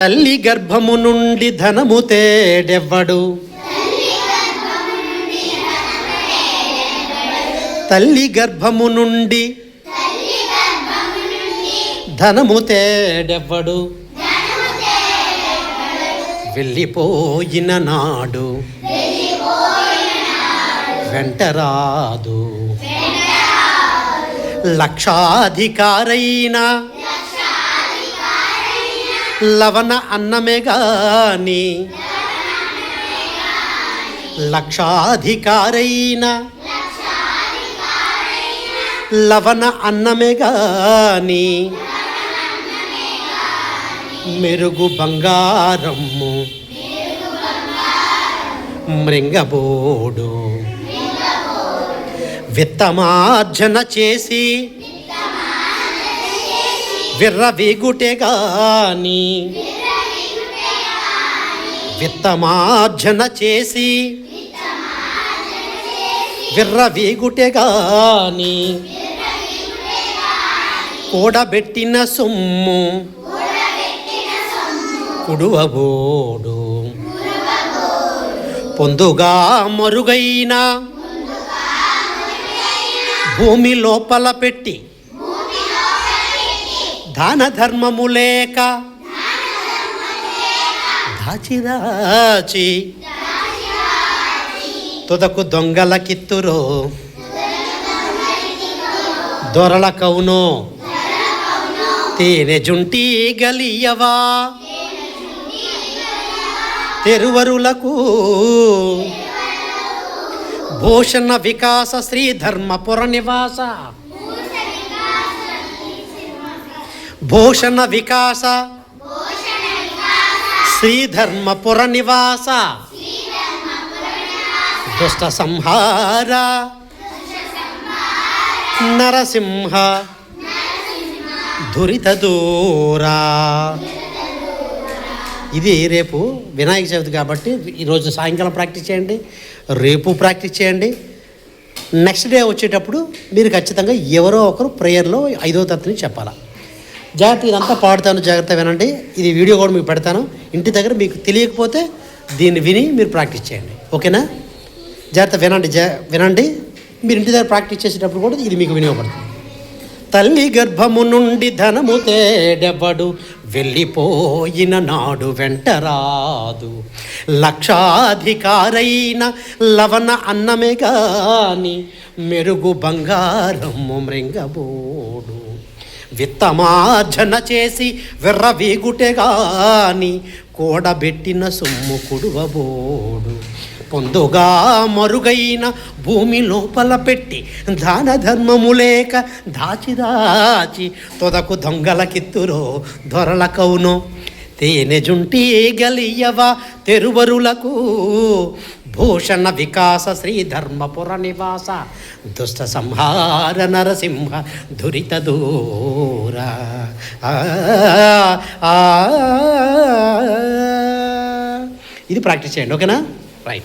తల్లి గర్భము నుండి ధనము తేడెవ్వడు. తల్లి గర్భము నుండి ధనము తేడెవ్వడు. వెళ్ళిపోయిన నాడు వెంటరాదు లక్షాధికారైనా లవణ అన్నమే గాని లక్షాధికారైన. లవణ అన్నమే గాని మెరుగు బంగారము. మృంగబోడు. విత్తమార్జన చేసి. విర్రవీగుటే గాని విత్తమార్జన చేసి విర్రవీగుటే గాని కూడబెట్టిన సొమ్ము కుడువబోడు. పొందుగా మరుగైన భూమి లోపల పెట్టి దాన ధర్మము లేక దాచిదాచి తుదకు దొంగల కిత్తురు దొరల కౌను తేనె జుంటి గలియవా తెరువరులకు భూషణ వికాస శ్రీధర్మపుర నివాస భూషణ వికాస. శ్రీ ధర్మపుర నివాస. దుష్ట సంహార. నరసింహ. దురిత దూరా. ఇది రేపు వినాయక చవితి కాబట్టి ఈరోజు సాయంకాలం ప్రాక్టీస్ చేయండి రేపు ప్రాక్టీస్ చేయండి. నెక్స్ట్ డే వచ్చేటప్పుడు మీరు ఖచ్చితంగా ఎవరో ఒకరు ప్రేయర్లో ఐదో తరగతిని చెప్పాలా. జాగ్రత్త ఇదంతా పాడుతాను జాగ్రత్త వినండి. ఇది వీడియో కూడా మీకు పెడతాను. ఇంటి దగ్గర మీకు తెలియకపోతే దీన్ని విని మీరు ప్రాక్టీస్ చేయండి. ఓకేనా? జాగ్రత్త వినండి జా వినండి. మీరు ఇంటి దగ్గర ప్రాక్టీస్ చేసేటప్పుడు కూడా ఇది మీకు వినియోగపడుతుంది. తల్లి గర్భము నుండి ధనము తేడెవడు? వెళ్ళిపోయిన నాడు వెంటరాదు లక్షాధికారైన లవణ అన్నమే గాని మెరుగు బంగారము మృంగబోడు. విత్తమార్జన చేసి విర్రవీగుటెగాని కూడబెట్టిన సొమ్ము కుడువబోడు. పొందుగా మరుగైన భూమి లోపల పెట్టి దాన ధర్మము లేక దాచి దాచి తొదకు దొంగల కిత్తురో దొరల కౌను. తేనె జుంటి గలియవా తెరువరులకు భూషణ వికాస శ్రీధర్మపుర నివాస దుష్ట సంహార నరసింహ దురిత దూర. ఆ, ఆ, ఇది ప్రాక్టీస్ చేయండి ఓకేనా? రైట్.